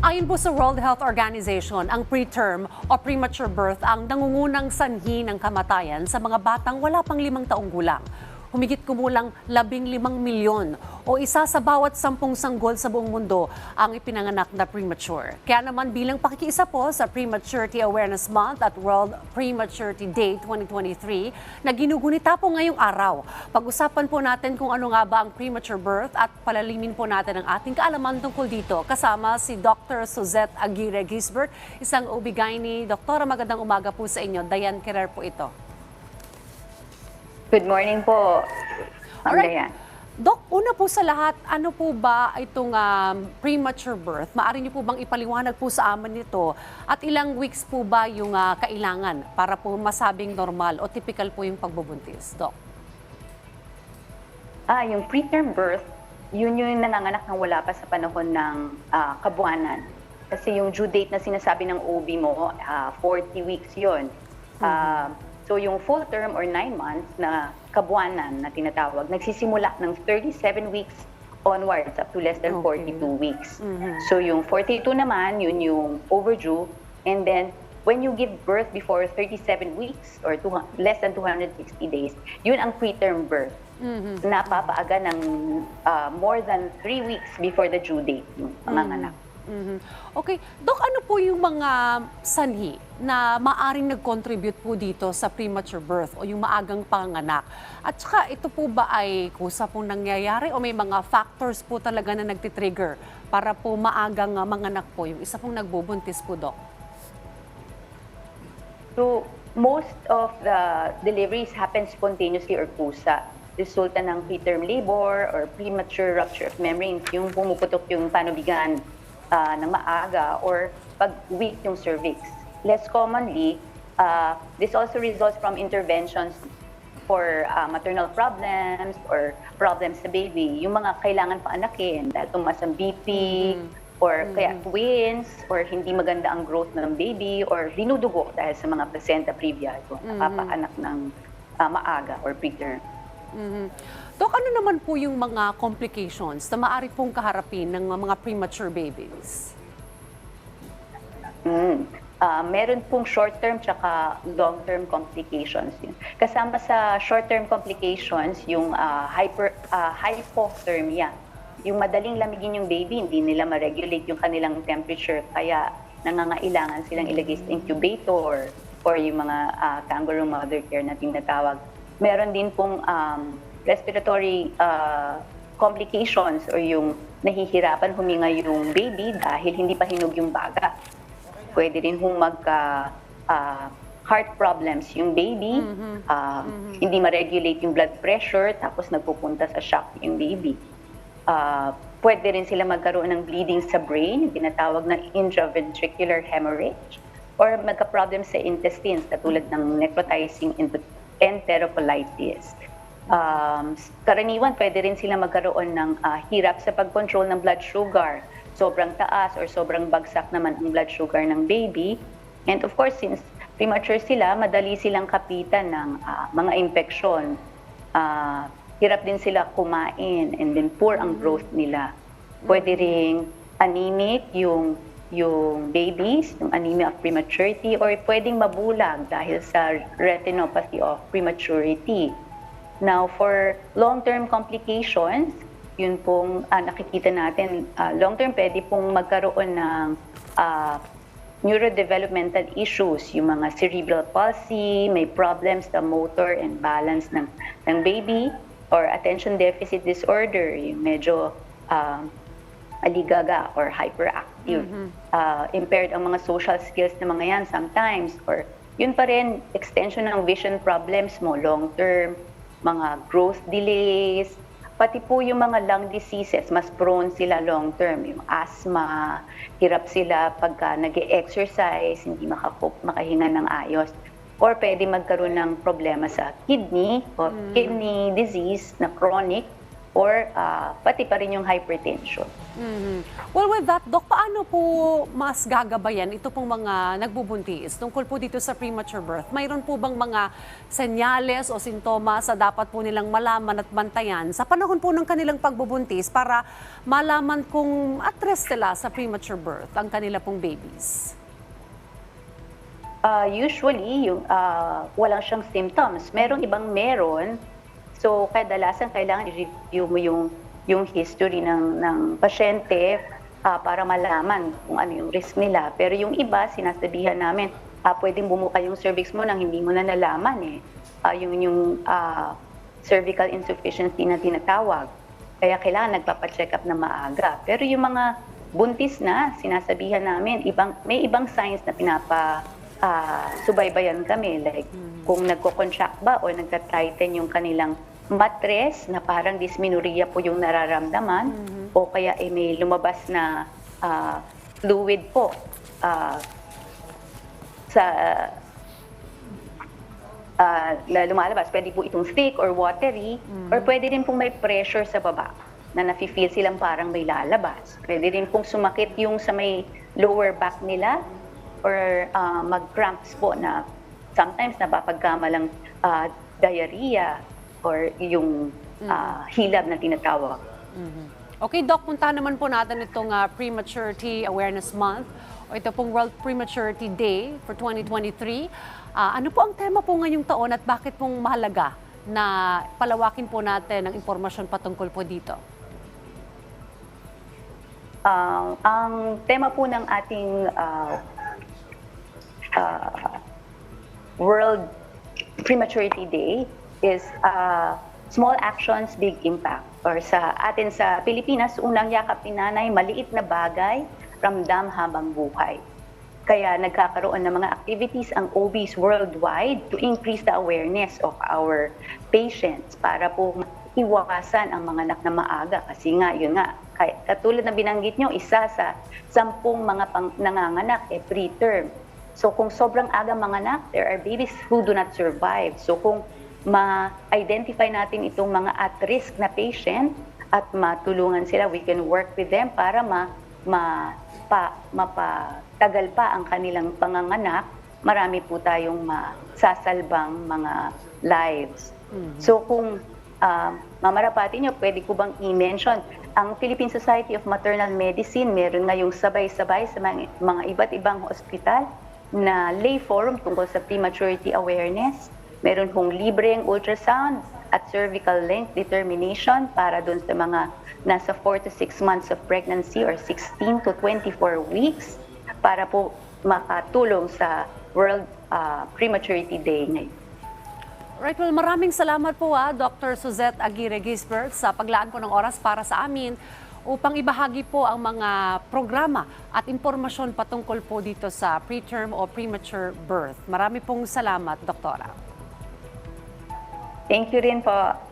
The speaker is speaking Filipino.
Ayon po sa World Health Organization, ang preterm o premature birth ang nangungunang sanhi ng kamatayan sa mga batang wala pang limang taong gulang. Humigit kumulang labing limang milyon o isa sa bawat sampung sanggol sa buong mundo ang ipinanganak na premature. Kaya naman bilang pakikiisa po sa Prematurity Awareness Month at World Prematurity Day 2023 na ginugunita po ngayong araw. Pag-usapan po natin kung ano nga ba ang premature birth at palalimin po natin ang ating kaalaman tungkol dito. Kasama si Dr. Suzette Aguirre Gisbert, isang OB-GYN. Doktora, magandang umaga po sa inyo. Diane Kerrer po ito. Good morning po, Ma'am Alright. Dok, una po sa lahat, ano po ba itong um, premature birth? Maari niyo po bang ipaliwanag po sa amin nito? At ilang weeks po ba yung ah, kailangan para po masabing normal o typical po yung pagbubuntis, Dok? Ah, yung preterm birth, yun yung nanganganak ng wala pa sa panahon ng ah, kabuanan. Kasi yung due date na sinasabi ng OB mo, ah, 40 weeks yun. Ah, so yung full term or 9 months na kabuanan na tinatawag, nagsisimula ng 37 weeks onwards up to less than Okay. 42 weeks. So yung 42 naman, yun yung overdue. And then when you give birth before 37 weeks or two, less than 260 days, yun ang preterm birth. Napapaaga ng ah, more than 3 weeks before the due date yung panganganak. Mhm. Okay, Dok, ano po yung mga sanhi na maaring nag-contribute po dito sa premature birth o yung maagang panganak? At saka ito po ba ay kusa pong nangyayari o may mga factors po talaga na nagtitrigger para po maagang ah, manganak po yung isa pong nagbubuntis po, Dok? So, most of the deliveries happen spontaneously or kusa. Resulta ng preterm labor or premature rupture of membranes, yung pumuputok yung panubigan ah, ng maaga or pag weak yung cervix. Less commonly, ah, this also results from interventions for ah, maternal problems or problems sa baby. Yung mga kailangan paanakin dahil tumas ang BP, or kaya twins, or hindi maganda ang growth ng baby, or dinudugo dahil sa mga placenta previa, ito, nakapaanak ng ah, maaga or preterm. Mhm. Dok, ano naman po yung mga complications na maaari pong kaharapin ng mga premature babies? Mm. Ah, meron pong short-term tsaka long-term complications. Kasama sa short-term complications, yung ah, hyper, ah, hypothermia. Yung madaling lamigin yung baby, hindi nila ma-regulate yung kanilang temperature, kaya nangangailangan silang ilagay sa incubator or yung mga ah, kangaroo mother care na tinatawag. Meron din pong um, respiratory ah, complications or yung nahihirapan huminga yung baby dahil hindi pa hinog yung baga pwede rin hong magka ah, heart problems yung baby, ah, hindi ma-regulate yung blood pressure, tapos nagpupunta sa shock yung baby. Ah, pwede rin sila magkaroon ng bleeding sa brain, tinatawag na intraventricular hemorrhage, or magka-problem sa intestines, katulad ng necrotizing enterocolitis. Um, karaniwan, pwede rin sila magkaroon ng ah, hirap sa pag-control ng blood sugar. Sobrang taas or sobrang bagsak naman ang blood sugar ng baby. And of course, since premature sila, madali silang kapitan ng ah, mga infeksyon. Ah, hirap din sila kumain and then poor ang growth nila. Pwede ring anemic yung yung babies, yung anemia of prematurity, or pwedeng mabulag dahil sa retinopathy of prematurity. Now, for long-term complications, yun pong ah, nakikita natin, ah, long-term pwede pong magkaroon ng ah, neurodevelopmental issues, yung mga cerebral palsy, may problems sa motor and balance ng, ng baby, or attention deficit disorder, yung medyo ah, aligaga or hyperactive. Ah, impaired ang mga social skills ng mga yan sometimes, or yun pa rin, extension ng vision problems mo long term, mga growth delays, pati po yung mga lung diseases, mas prone sila long term, yung asthma, hirap sila pagka nag exercise hindi makapop, makahinga ng ayos. Or pwede magkaroon ng problema sa kidney o kidney disease na chronic or ah, pati pa rin yung hypertension. Mhm. Well, with that, Doc, paano po mas gagabayan ito pong mga nagbubuntis tungkol po dito sa premature birth? Mayroon po bang mga senyales o sintomas sa dapat po nilang malaman at bantayan sa panahon po ng kanilang pagbubuntis para malaman kung at rest sila sa premature birth ang kanila pong babies? Ah, usually, yung ah, walang siyang symptoms. Merong ibang meron. So, kadalasan kailangan i-review mo yung, yung history ng, ng pasyente ah, para malaman kung ano yung risk nila. Pero yung iba, sinasabihan namin, ah, pwedeng bumuka yung cervix mo nang hindi mo na nalaman eh. Ah, yung yung ah, cervical insufficiency na tinatawag. Kaya kailangan nagpapacheck up na maaga. Pero yung mga buntis na, sinasabihan namin, ibang, may ibang signs na pinapa ah, subaybayan kami. Like, kung nagko-contract ba o nagka-tighten yung kanilang mattress na parang dysmenorrhea po yung nararamdaman o kaya eh, may lumabas na ah, fluid po ah, sa na lumalabas. Pwede po itong thick or watery or pwede rin pong may pressure sa baba na nafe-feel silang parang may lalabas. Pwede rin pong sumakit yung sa may lower back nila or ah, mag-cramps po na sometimes napapagkamalang ah, diarrhea or yung ah, hilab na tinatawag. Okay, Doc, punta naman po natin itong ah, Prematurity Awareness Month o ito pong World Prematurity Day for 2023. Ah, ano po ang tema po ngayong taon at bakit pong mahalaga na palawakin po natin ang impormasyon patungkol po dito? Ah, ang tema po ng ating ah, ah, World Prematurity Day is ah, Small Actions, Big Impact. Or sa atin sa Pilipinas, unang yakap ni nanay, maliit na bagay, ramdam habang buhay. Kaya nagkakaroon ng mga activities ang OBs worldwide to increase the awareness of our patients para po iwasan ang mga anak na maaga. Kasi nga, yun nga, katulad na binanggit nyo, isa sa sampung mga pang, nanganganak eh preterm. So kung sobrang aga manganak, there are babies who do not survive. So kung ma-identify natin itong mga at-risk na patient at matulungan sila, we can work with them para ma, ma pa, mapatagal pa ang kanilang panganganak, marami po tayong masasalbang mga lives. So kung uh, mamarapati nyo, pwede ko bang i-mention, ang Philippine Society of Maternal Medicine, meron ngayong sabay-sabay sa mga, mga iba't ibang hospital na lay forum tungkol sa prematurity awareness. Meron hong libreng ultrasound at cervical length determination para dun sa mga nasa 4 to 6 months of pregnancy or 16 to 24 weeks para po makatulong sa World ah, Prematurity Day ngayon. Right, well, maraming salamat po ah, Dr. Suzette Aguirre Gisbert sa paglaan po ng oras para sa amin upang ibahagi po ang mga programa at impormasyon patungkol po dito sa preterm o premature birth. Marami pong salamat, Doktora. Thank you rin po.